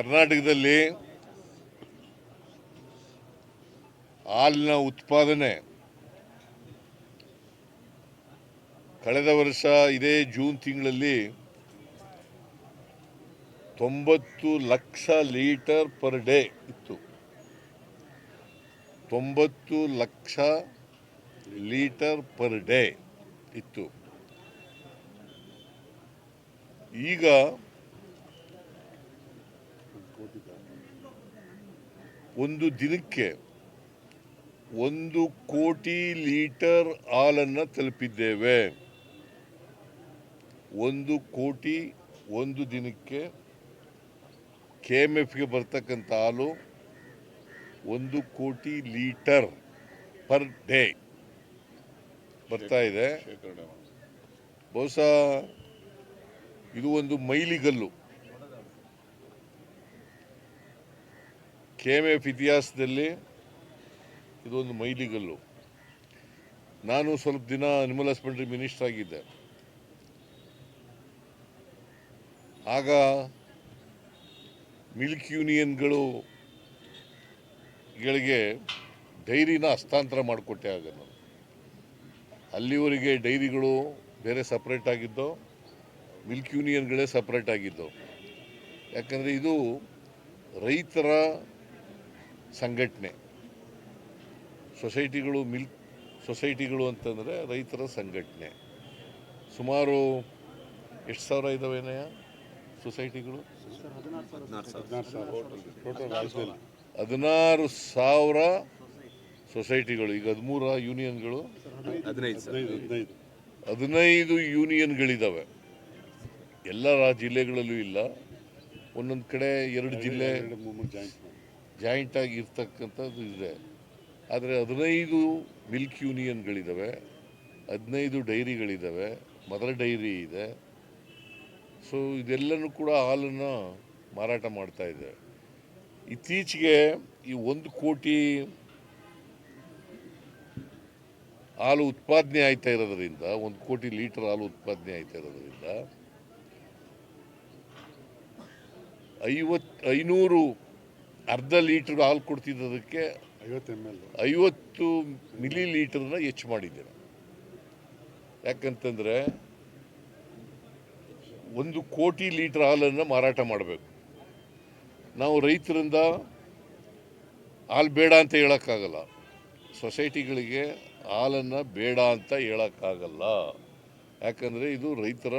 ಕರ್ನಾಟಕದಲ್ಲಿ ಹಾಲಿನ ಉತ್ಪಾದನೆ ಕಳೆದ ವರ್ಷ ಇದೇ ಜೂನ್ ತಿಂಗಳಲ್ಲಿ ತೊಂಬತ್ತು ಲಕ್ಷ ಲೀಟರ್ ಪರ್ ಡೇ ಇತ್ತು. ತೊಂಬತ್ತು ಲಕ್ಷ ಲೀಟರ್ ಪರ್ ಡೇ ಇತ್ತು. ಈಗ ಒಂದು ದಿನಕ್ಕೆ ಒಂದು ಕೋಟಿ ಲೀಟರ್ ಹಾಲನ್ನು ತಲುಪಿದ್ದೇವೆ. ಒಂದು ಕೋಟಿ ಒಂದು ದಿನಕ್ಕೆ ಕೆ ಎಂ ಎಫ್ಗೆ ಬರ್ತಕ್ಕಂಥ ಹಾಲು ಒಂದು ಕೋಟಿ ಲೀಟರ್ ಪರ್ ಡೇ ಬರ್ತಾ ಇದೆ. ಬಹುಶಃ ಇದು ಒಂದು ಮೈಲಿಗಲ್ಲು. ಕೆ ಎಂ ಎಫ್ ಇತಿಹಾಸದಲ್ಲಿ ಇದೊಂದು ಮೈಲಿಗಲ್ಲು. ನಾನು ಸ್ವಲ್ಪ ದಿನ ಅನಿಮಲ್ ಹಸ್ಬೆಂಡ್ರಿ ಮಿನಿಸ್ಟರ್ ಆಗಿದ್ದೆ. ಆಗ ಮಿಲ್ಕ್ ಯೂನಿಯನ್ಗಳುಗಳಿಗೆ ಡೈರಿನ ಹಸ್ತಾಂತರ ಮಾಡಿಕೊಟ್ಟೆ ಆಗ ನಾನು. ಅಲ್ಲಿವರೆಗೆ ಡೈರಿಗಳು ಬೇರೆ ಸಪ್ರೇಟ್ ಆಗಿದ್ದು ಮಿಲ್ಕ್ ಯೂನಿಯನ್ಗಳೇ ಸಪ್ರೇಟ್ ಆಗಿದ್ದು. ಯಾಕಂದರೆ ಇದು ರೈತರ ಸಂಘಟನೆ. ಸೊಸೈಟಿಗಳು ಮಿಲ್ಕ್ ಸೊಸೈಟಿಗಳು ಅಂತಂದರೆ ರೈತರ ಸಂಘಟನೆ. ಸುಮಾರು ಎಷ್ಟು ಸಾವಿರ ಇದ್ದಾವೇನಯ್ಯ ಸೊಸೈಟಿಗಳು? ಹದಿನಾರು ಸಾವಿರ ಸೊಸೈಟಿಗಳು, ಈಗ ಹದಿಮೂರ ಯೂನಿಯನ್ಗಳು. ಹದಿನೈದು ಯೂನಿಯನ್ಗಳಿದ್ದಾವೆ ಎಲ್ಲ ಜಿಲ್ಲೆಗಳಲ್ಲೂ ಇಲ್ಲ. ಒಂದೊಂದು ಕಡೆ ಎರಡು ಜಿಲ್ಲೆ. ಜಾಯಿಂಟ್ ಆಗಿ ಇರ್ತಕ್ಕಂಥದ್ದು ಇದೆ. ಆದರೆ ಹದಿನೈದು ಮಿಲ್ಕ್ ಯೂನಿಯನ್ಗಳಿದ್ದಾವೆ ಹದಿನೈದು ಡೈರಿಗಳಿದ್ದಾವೆ ಮದರ್ ಡೈರಿ ಇದೆ. ಸೊ ಇದೆಲ್ಲನೂ ಕೂಡ ಹಾಲನ್ನು ಮಾರಾಟ ಮಾಡ್ತಾ ಇದೆ. ಇತ್ತೀಚೆಗೆ ಈ ಒಂದು ಕೋಟಿ ಹಾಲು ಉತ್ಪಾದನೆ ಆಯ್ತಾ ಇರೋದರಿಂದ, ಒಂದು ಕೋಟಿ ಲೀಟರ್ ಹಾಲು ಉತ್ಪಾದನೆ ಆಯ್ತಾ ಇರೋದರಿಂದ ಐವತ್ತು ಐನೂರು ಅರ್ಧ ಲೀಟರ್ ಹಾಲು ಕೊಡ್ತಿದ್ದದಕ್ಕೆ ಐವತ್ತು ಎಂ ಎಲ್ ಐವತ್ತು ಮಿಲಿ ಲೀಟರ್ನ ಹೆಚ್ಚು ಮಾಡಿದ್ದೇನೆ. ಯಾಕಂತಂದರೆ ಒಂದು ಕೋಟಿ ಲೀಟರ್ ಹಾಲನ್ನು ಮಾರಾಟ ಮಾಡಬೇಕು. ನಾವು ರೈತರಿಂದ ಹಾಲು ಬೇಡ ಅಂತ ಹೇಳೋಕ್ಕಾಗಲ್ಲ. ಸೊಸೈಟಿಗಳಿಗೆ ಹಾಲನ್ನು ಬೇಡ ಅಂತ ಹೇಳೋಕ್ಕಾಗಲ್ಲ. ಯಾಕಂದರೆ ಇದು ರೈತರ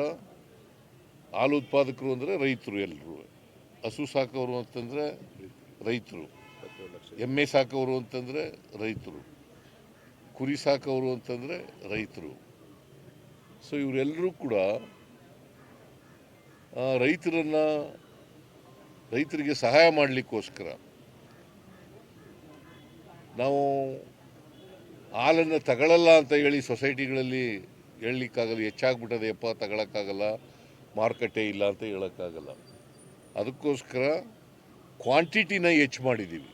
ಹಾಲು ಉತ್ಪಾದಕರು ಅಂದರೆ ರೈತರು ಎಲ್ಲರೂ ಹಸು ಸಾಕೋರು ಅಂತಂದರೆ ರೈತರು. ಎಮ್ಮೆ ಸಾಕೋರು ಅಂತಂದರೆ ರೈತರು. ಕುರಿ ಸಾಕೋರು ಅಂತಂದರೆ ರೈತರು. ಸೊ ಇವರೆಲ್ಲರೂ ಕೂಡ ರೈತರನ್ನು, ರೈತರಿಗೆ ಸಹಾಯ ಮಾಡಲಿಕ್ಕೋಸ್ಕರ ನಾವು ಹಾಲನ್ನು ತಗೊಳ್ಳಲ್ಲ ಅಂತ ಹೇಳಿ ಸೊಸೈಟಿಗಳಲ್ಲಿ ಹೇಳಲಿಕ್ಕಾಗಲ್ಲ ಹೆಚ್ಚಾಗ್ಬಿಟ್ಟದೆಯಪ್ಪ ತಗೊಳಕ್ಕಾಗಲ್ಲ, ಮಾರುಕಟ್ಟೆ ಇಲ್ಲ ಅಂತ ಹೇಳೋಕ್ಕಾಗಲ್ಲ. ಅದಕ್ಕೋಸ್ಕರ ಕ್ವಾಂಟಿಟಿನ ಹೆಚ್ಚು ಮಾಡಿದ್ದೀವಿ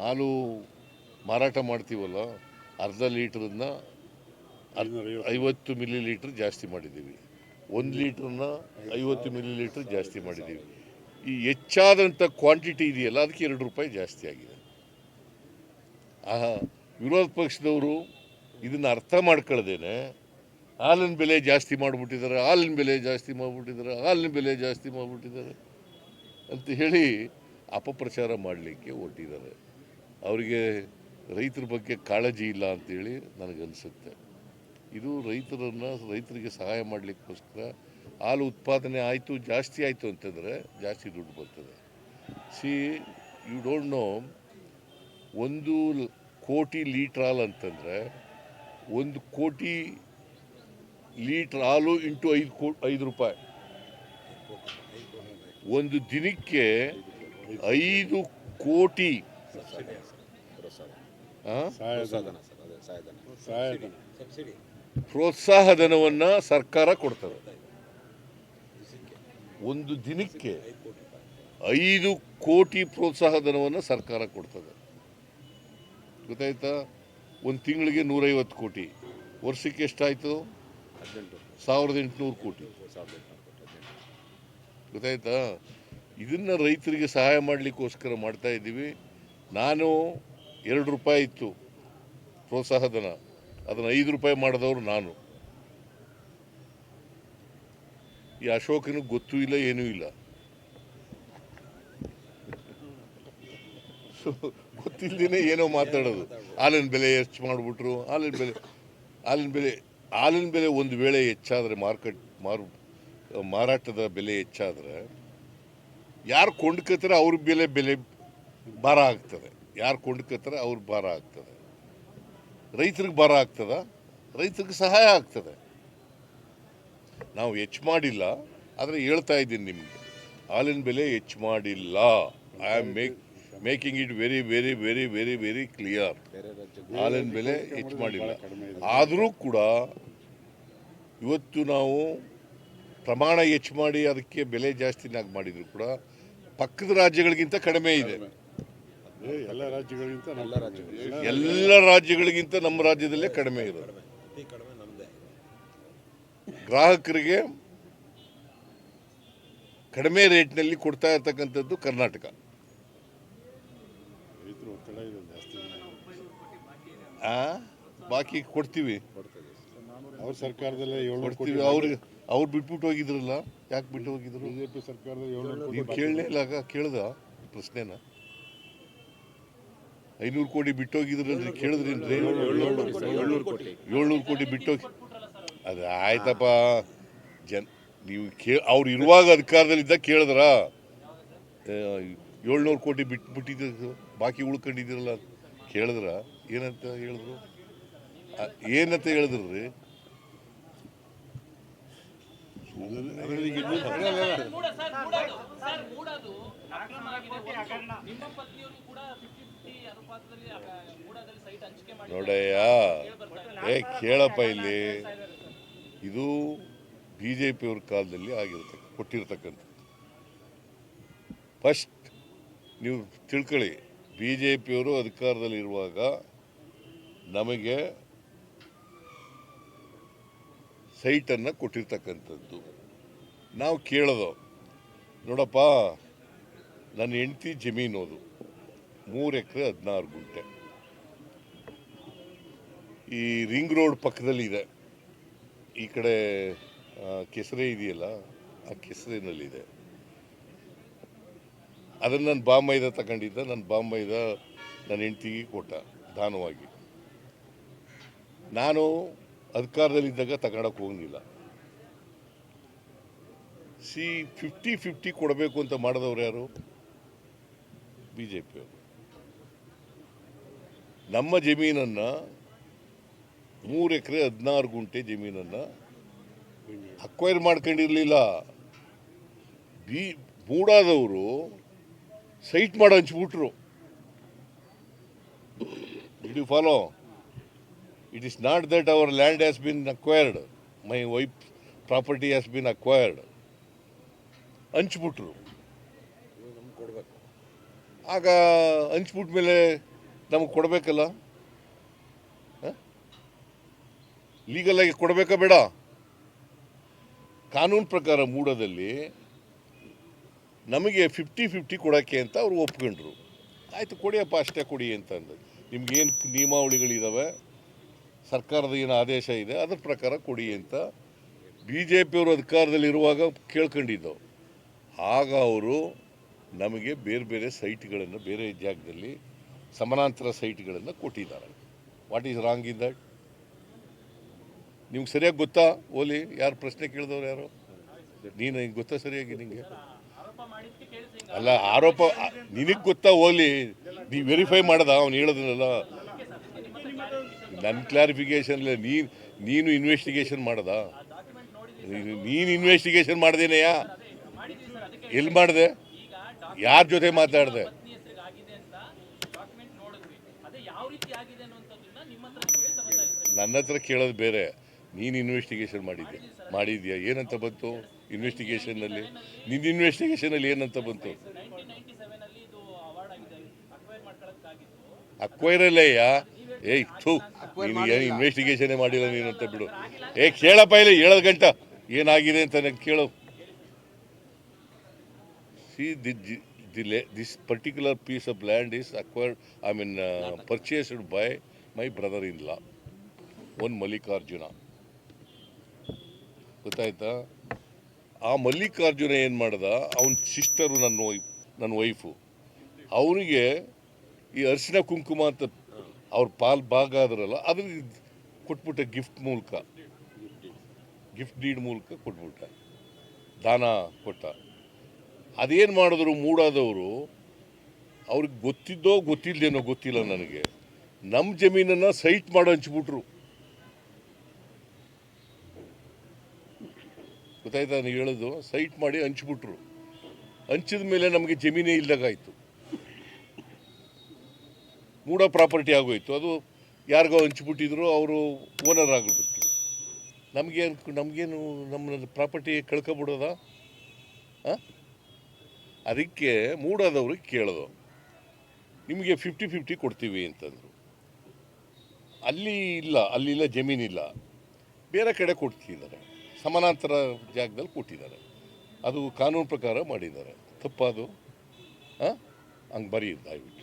ಹಾಲು ಮಾರಾಟ ಮಾಡ್ತೀವಲ್ಲ, ಅರ್ಧ ಲೀಟ್ರನ್ನ ಐವತ್ತು ಮಿಲಿ ಲೀಟ್ರ್ ಜಾಸ್ತಿ ಮಾಡಿದ್ದೀವಿ ಒಂದು ಲೀಟ್ರನ್ನ ಐವತ್ತು ಮಿಲಿ ಲೀಟ್ರ್ ಜಾಸ್ತಿ ಮಾಡಿದ್ದೀವಿ ಈ ಹೆಚ್ಚಾದಂಥ ಕ್ವಾಂಟಿಟಿ ಇದೆಯಲ್ಲ, ಅದಕ್ಕೆ ಎರಡು ರೂಪಾಯಿ ಜಾಸ್ತಿ ಆಗಿದೆ. ಆ ವಿರೋಧ ಪಕ್ಷದವರು ಇದನ್ನು ಅರ್ಥ ಮಾಡ್ಕೊಳ್ದೇನೆ ಹಾಲಿನ ಬೆಲೆ ಜಾಸ್ತಿ ಮಾಡಿಬಿಟ್ಟಿದ್ದಾರೆ, ಹಾಲಿನ ಬೆಲೆ ಜಾಸ್ತಿ ಮಾಡಿಬಿಟ್ಟಿದ್ದಾರೆ, ಹಾಲಿನ ಬೆಲೆ ಜಾಸ್ತಿ ಮಾಡಿಬಿಟ್ಟಿದ್ದಾರೆ. ಅಂತ ಹೇಳಿ ಅಪಪ್ರಚಾರ ಮಾಡಲಿಕ್ಕೆ ಹೊರಟಿದ್ದಾರೆ ಅವರಿಗೆ ರೈತರ ಬಗ್ಗೆ ಕಾಳಜಿ ಇಲ್ಲ ಅಂತೇಳಿ ನನಗನ್ಸುತ್ತೆ. ಇದು ರೈತರನ್ನು, ರೈತರಿಗೆ ಸಹಾಯ ಮಾಡಲಿಕ್ಕೋಸ್ಕರ ಹಾಲು ಉತ್ಪಾದನೆ ಆಯಿತು, ಜಾಸ್ತಿ ಆಯಿತು ಅಂತಂದರೆ ಜಾಸ್ತಿ ದುಡ್ಡು ಬರ್ತದೆ. ಸಿ ಯು ಡೋಂಟ್ ನೋ ಒಂದು ಕೋಟಿ ಲೀಟ್ರ್ ಹಾಲು ಅಂತಂದರೆ ಒಂದು ಕೋಟಿ ಲೀಟ್ರ್ ಹಾಲು ಇಂಟು ಐದು ಕೋ, ಐದು ರೂಪಾಯಿ. ಒಂದು ದಿನಕ್ಕೆ ಐದು ಕೋಟಿ. ಪ್ರೋತ್ಸಾಹ ಧನವನ್ನ ಸರ್ಕಾರ ಕೊಡ್ತದೆ. ಒಂದು ದಿನಕ್ಕೆ ಐದು ಕೋಟಿ ಪ್ರೋತ್ಸಾಹ ಧನವನ್ನು ಸರ್ಕಾರ ಕೊಡ್ತದೆ. ಗೊತ್ತಾಯ್ತಾ? ಒಂದು ತಿಂಗಳಿಗೆ ನೂರೈವತ್ತು ಕೋಟಿ. ವರ್ಷಕ್ಕೆ ಎಷ್ಟಾಯಿತು? ಸಾವಿರದ ಎಂಟುನೂರು ಕೋಟಿ ಸಾವಿರದ ಎಂಟುನೂರು ಕೋಟಿ ಹದಿನೆಂಟು ಗೊತ್ತಾಯ್ತಾ? ಇದನ್ನು ರೈತರಿಗೆ ಸಹಾಯ ಮಾಡಲಿಕ್ಕೋಸ್ಕರ ಮಾಡ್ತಾ ಇದ್ದೀವಿ. ನಾನು ಎರಡು ರೂಪಾಯಿ ಇತ್ತು ಪ್ರೋತ್ಸಾಹಧನ. ಅದನ್ನು ಐದು ರೂಪಾಯಿ ಮಾಡಿದವರು ನಾನು. ಈ ಅಶೋಕನಿಗೆ ಗೊತ್ತೂ ಇಲ್ಲ, ಏನೂ ಇಲ್ಲ. ಸೊ ಗೊತ್ತಿಲ್ಲದೇನೆ ಏನೋ ಮಾತಾಡೋದು. ಹಾಲಿನ ಬೆಲೆ ಹೆಚ್ಚು ಮಾಡಿಬಿಟ್ರು. ಹಾಲಿನ ಬೆಲೆ ಹಾಲಿನ ಬೆಲೆ ಹಾಲಿನ ಬೆಲೆ ಒಂದು ವೇಳೆ ಹೆಚ್ಚಾದರೆ ಮಾರ್ಕೆಟ್ ಮಾರು ಮಾರಾಟದ ಬೆಲೆ ಹೆಚ್ಚಾದರೆ, ಯಾರು ಕೊಂಡ್ಕೋತಾರೆ ಅವ್ರ ಬೆಲೆ ಬೆಲೆ ಭಾರ ಆಗ್ತದೆ. ಯಾರು ಕೊಂಡ್ಕೋತಾರೆ ಅವ್ರ ಭಾರ ಆಗ್ತದೆ. ರೈತರಿಗೆ ಭಾರ ಆಗ್ತದ? ರೈತರಿಗೆ ಸಹಾಯ ಆಗ್ತದೆ. ನಾವು ಹೆಚ್ಚು ಮಾಡಿಲ್ಲ, ಆದರೆ ಹೇಳ್ತಾ ಇದ್ದೀನಿ ನಿಮಗೆ. ಹಾಲಿನ ಬೆಲೆ ಹೆಚ್ಚು ಮಾಡಿಲ್ಲ. I am make making it very very very very very clear ಹಾಲಿನ ಬೆಲೆ ಹೆಚ್ಚು ಮಾಡಿಲ್ಲ. ಆದರೂ ಕೂಡ ಇವತ್ತು ನಾವು ಪ್ರಮಾಣ ಹೆಚ್ಚು ಮಾಡಿ ಅದಕ್ಕೆ ಬೆಲೆ ಜಾಸ್ತಿನಾಗಿ ಮಾಡಿದ್ರು ಕೂಡ ಪಕ್ಕದ ರಾಜ್ಯಗಳಿಗಿಂತ ಕಡಿಮೆ ಇದೆ. ಎಲ್ಲ ರಾಜ್ಯಗಳಿಗಿಂತ ಎಲ್ಲ ರಾಜ್ಯಗಳು. ಎಲ್ಲ ರಾಜ್ಯಗಳಿಗಿಂತ ನಮ್ಮ ರಾಜ್ಯದಲ್ಲೇ ಕಡಿಮೆ ಇರೋದು. ಗ್ರಾಹಕರಿಗೆ ಕಡಿಮೆ ರೇಟ್ನಲ್ಲಿ ಕೊಡ್ತಾ ಇರತಕ್ಕಂಥದ್ದು ಕರ್ನಾಟಕ. ರೈತರು ಇದೆ ಜಾಸ್ತಿ ಆ? ಬಾಕಿ ಕೊಡ್ತೀವಿ. ಅವ್ರ ಸರ್ಕಾರದಲ್ಲೇ ಕೊಡ್ತೀವಿ. ಅವ್ರಿಗೆ ಅವ್ರು ಬಿಟ್ಬಿಟ್ಟು ಹೋಗಿದ್ರಲ್ಲ? ಯಾಕೆ ಬಿಟ್ಟು ಹೋಗಿದ್ರು? ಬಿಜೆಪಿ ಜೆ ಪಿ ಕೋಟಿ ನೀವು ಕೇಳಲೇ ಇಲ್ಲ ಆಗ ಕೇಳ್ದ ಪ್ರಶ್ನೆನ? ಐನೂರು ಕೋಟಿ ಬಿಟ್ಟೋಗಿದ್ರಲ್ರಿ ಕೇಳಿದ್ರೇನ್ರಿ ಏಳ್ನೂರು ಕೋಟಿ ಏಳ್ನೂರು ಕೋಟಿ. ಬಿಟ್ಟೋಗಿ ಅದು ಆಯ್ತಪ್ಪ. ಜನ್ ನೀವು ಕೇ ಅವ್ರು ಇರುವಾಗ ಅಧಿಕಾರದಲ್ಲಿದ್ದ ಕೇಳಿದ್ರ? ಏಳ್ನೂರು ಕೋಟಿ ಬಿಟ್ಬಿಟ್ಟಿದ್ದು ಬಾಕಿ ಉಳ್ಕೊಂಡಿದ್ದೀರಲ್ಲ ಕೇಳಿದ್ರ? ಏನಂತ ಹೇಳಿದ್ರು? ಏನಂತ ಹೇಳಿದ್ರು? ಅದರಲ್ಲಿ ನೋಡಯ್ಯ ಏ, ಕೇಳಪ್ಪ ಇಲ್ಲಿ. ಇದು ಬಿ ಜೆ ಪಿಯವ್ರ ಕಾಲದಲ್ಲಿ ಆಗಿರ್ತಕ್ಕ ಕೊಟ್ಟಿರ್ತಕ್ಕಂಥದ್ದು. ಫಸ್ಟ್ ನೀವು ತಿಳ್ಕೊಳ್ಳಿ ಬಿ ಜೆ ಪಿಯವರು ಅಧಿಕಾರದಲ್ಲಿರುವಾಗ ನಮಗೆ ಸೈಟನ್ನು ಕೊಟ್ಟಿರ್ತಕ್ಕಂಥದ್ದು. ನಾವು ಕೇಳೋದು, ನೋಡಪ್ಪ, ನನ್ನ ಹೆಂಡತಿ ಜಮೀನು ಅದು, ಮೂರು ಎಕರೆ ಹದಿನಾರು ಗುಂಟೆ. ಈ ರಿಂಗ್ ರೋಡ್ ಪಕ್ಕದಲ್ಲಿ ಇದೆ ಈ ಕಡೆ ಕೆಸರೆ ಇದೆಯಲ್ಲ, ಆ ಕೆಸರಿನಲ್ಲಿದೆ. ಅದನ್ನು ನನ್ನ ಬಾಂಬೈದ ತಗೊಂಡಿದ್ದ ನನ್ನ ಬಾಂಬೈದ ನನ್ನ ಹೆಂಡ್ತಿಗೆ ಕೊಟ್ಟ, ದಾನವಾಗಿ. ನಾನು ಅಧಿಕಾರದಲ್ಲಿದ್ದಾಗ ತಗೊಳಕ್ಕೆ ಹೋಗಲಿಲ್ಲ. ಸಿ ಫಿಫ್ಟಿ ಫಿಫ್ಟಿ ಕೊಡಬೇಕು ಅಂತ ಮಾಡಿದವ್ರು ಯಾರು? ಬಿ ಜೆ ಪಿಯವರು ನಮ್ಮ ಜಮೀನನ್ನು ಮೂರು ಎಕರೆ ಹದಿನಾರು ಗುಂಟೆ ಜಮೀನನ್ನು ಅಕ್ವೈರ್ ಮಾಡ್ಕೊಂಡಿರಲಿಲ್ಲ. ಬಿ ಮೂಡಾದವರು ಸೈಟ್ ಮಾಡಿ ಹಂಚ್ಬಿಟ್ರು. You follow it is not that our land has been acquired my wife property has been acquired ಹಂಚ್ಬಿಟ್ರು ಆಗ ಹಂಚ್ಬಿಟ್ಟ ಮೇಲೆ ನಮಗೆ ಕೊಡಬೇಕಲ್ಲ? ಲೀಗಲಾಗಿ ಕೊಡಬೇಕಾ ಬೇಡ? ಕಾನೂನು ಪ್ರಕಾರ ಮೂಡದಲ್ಲಿ ನಮಗೆ ಫಿಫ್ಟಿ ಫಿಫ್ಟಿ ಕೊಡೋಕ್ಕೆ ಅಂತ ಅವ್ರು ಒಪ್ಕೊಂಡ್ರು. ಆಯಿತು, ಕೊಡಿಯಪ್ಪ, ಅಷ್ಟೇ ಕೊಡಿ ಅಂತ ಅಂದ. ನಿಮ್ಗೇನು ನಿಯಮಾವಳಿಗಳಿದ್ದಾವೆ ಸರ್ಕಾರದ ಏನು ಆದೇಶ ಇದೆ, ಅದ್ರ ಪ್ರಕಾರ ಕೊಡಿ ಅಂತ ಬಿ ಜೆ ಪಿಯವರು ಅಧಿಕಾರದಲ್ಲಿರುವಾಗ ಕೇಳ್ಕೊಂಡಿದ್ದವು. ಆಗ ಅವರು ನಮಗೆ ಬೇರೆ ಬೇರೆ ಸೈಟ್ಗಳನ್ನು, ಬೇರೆ ಜಾಗದಲ್ಲಿ ಸಮಾನಾಂತರ ಸೈಟ್ಗಳನ್ನು ಕೊಟ್ಟಿದ್ದಾರೆ. What is wrong in that ನಿಮ್ಗೆ ಸರಿಯಾಗಿ ಗೊತ್ತಾ? ಓಲಿ, ಯಾರು ಪ್ರಶ್ನೆ ಕೇಳಿದವ್ರು ಯಾರು? ನೀನು ಹಿಂಗೆ ಗೊತ್ತಾ ಸರಿಯಾಗಿ ನಿಮಗೆ ಅಲ್ಲ, ಆರೋಪ, ನಿನಗೆ ಗೊತ್ತಾ ಓಲಿ? ನೀವು ವೆರಿಫೈ ಮಾಡದ? ಅವ್ನು ಹೇಳೋದನ್ನೆಲ್ಲ ನನ್ನ ಕ್ಲಾರಿಫಿಕೇಶನ್ ನೀನು ನೀನು ಇನ್ವೆಸ್ಟಿಗೇಷನ್ ಮಾಡ್ದ? ನೀನು ಇನ್ವೆಸ್ಟಿಗೇಷನ್ ಮಾಡ್ದೇನೆಯಾ ಎಲ್ಲಿ ಮಾಡಿದೆ? ಯಾರ ಜೊತೆ ಮಾತಾಡಿದೆ? ನನ್ನ ಹತ್ರ ಕೇಳೋದು ಬೇರೆ. ನೀನು ಇನ್ವೆಸ್ಟಿಗೇಷನ್ ಮಾಡಿದ್ದೆ ಮಾಡಿದ್ಯಾ? ಏನಂತ ಬಂತು ಇನ್ವೆಸ್ಟಿಗೇಷನ್ನಲ್ಲಿ ನಿನ್ನ ಇನ್ವೆಸ್ಟಿಗೇಷನಲ್ಲಿ ಏನಂತ ಬಂತು? ಅಕ್ವೈರಲ್ಲಯ್ಯ ಏಯ್ ಥೂ ನೀನು ಏನು ಇನ್ವೆಸ್ಟಿಗೇಷನೇ ಮಾಡಿಲ್ಲ ನೀನು ಅಂತ ಬಿಡು. ಏ ಕೇಳಪ್ಪ ಇಲ್ಲಿ ಏಳೋದು ಗಂಟ. ಏನಾಗಿದೆ ಅಂತ ನಂಗೆ ಕೇಳು. See the the this particular piece of land is acquired I mean purchased by my brother in law one Mallikarjuna ಗೊತ್ತಾಯ್ತಾ? ಆ ಮಲ್ಲಿಕಾರ್ಜುನ ಏನು ಮಾಡ್ದ? ಅವನ ಸಿಸ್ಟರು ನನ್ನ ವೈಫ್ ನನ್ನ ವೈಫು ಅವನಿಗೆ ಈ ಅರಿಶಿನ ಕುಂಕುಮ ಅಂತ ಅವ್ರ ಪಾಲ್ ಭಾಗ ಆದ್ರಲ್ಲ ಅದ್ರ ಕೊಟ್ಬಿಟ್ಟೆ ಗಿಫ್ಟ್ ಮೂಲಕ. ಗಿಫ್ಟ್ ಡೀಡ್ ಮೂಲಕ ಕೊಟ್ಬಿಟ್ಟ. ದಾನ ಕೊಟ್ಟ. ಅದೇನು ಮಾಡಿದ್ರು ಮೂಡಾದವರು, ಅವ್ರಿಗೆ ಗೊತ್ತಿದ್ದೋ ಗೊತ್ತಿಲ್ಲದೇನೋ ಗೊತ್ತಿಲ್ಲ ನನಗೆ. ನಮ್ಮ ಜಮೀನನ್ನು ಸೈಟ್ ಮಾಡಿ ಹಂಚ್ಬಿಟ್ರು ಗೊತ್ತಾಯ್ತಾ ನೀವು ಹೇಳೋದು? ಸೈಟ್ ಮಾಡಿ ಹಂಚ್ಬಿಟ್ರು ಹಂಚಿದ ಮೇಲೆ ನಮಗೆ ಜಮೀನೇ ಇಲ್ದಾಗಾಯ್ತು ಮೂಡ ಪ್ರಾಪರ್ಟಿ ಆಗೋಯ್ತು. ಅದು ಯಾರಿಗೋ ಹಂಚಿಬಿಟ್ಟಿದ್ರು, ಅವರು ಓನರ್ ಆಗಿಬಿಟ್ರು. ನಮಗೇನು ನಮಗೇನು ನಮ್ಮ ಪ್ರಾಪರ್ಟಿ ಕಳ್ಕೊಬಿಡೋದ? ಅದಕ್ಕೆ ಮೂಡಾದವ್ರಿಗೆ ಕೇಳೋದು ನಿಮಗೆ ಫಿಫ್ಟಿ ಫಿಫ್ಟಿ ಕೊಡ್ತೀವಿ ಅಂತಂದರು. ಅಲ್ಲಿ ಇಲ್ಲ, ಅಲ್ಲಿಲ್ಲ, ಜಮೀನಿಲ್ಲ. ಬೇರೆ ಕಡೆ ಕೊಡ್ತಿದ್ದಾರೆ. ಸಮಾನಾಂತರ ಜಾಗದಲ್ಲಿ ಕೊಟ್ಟಿದ್ದಾರೆ. ಅದು ಕಾನೂನು ಪ್ರಕಾರ ಮಾಡಿದ್ದಾರೆ. ತಪ್ಪಾದು? ಹಾಂ? ಹಂಗೆ ಬರೀ ದಯವಿಟ್ಟು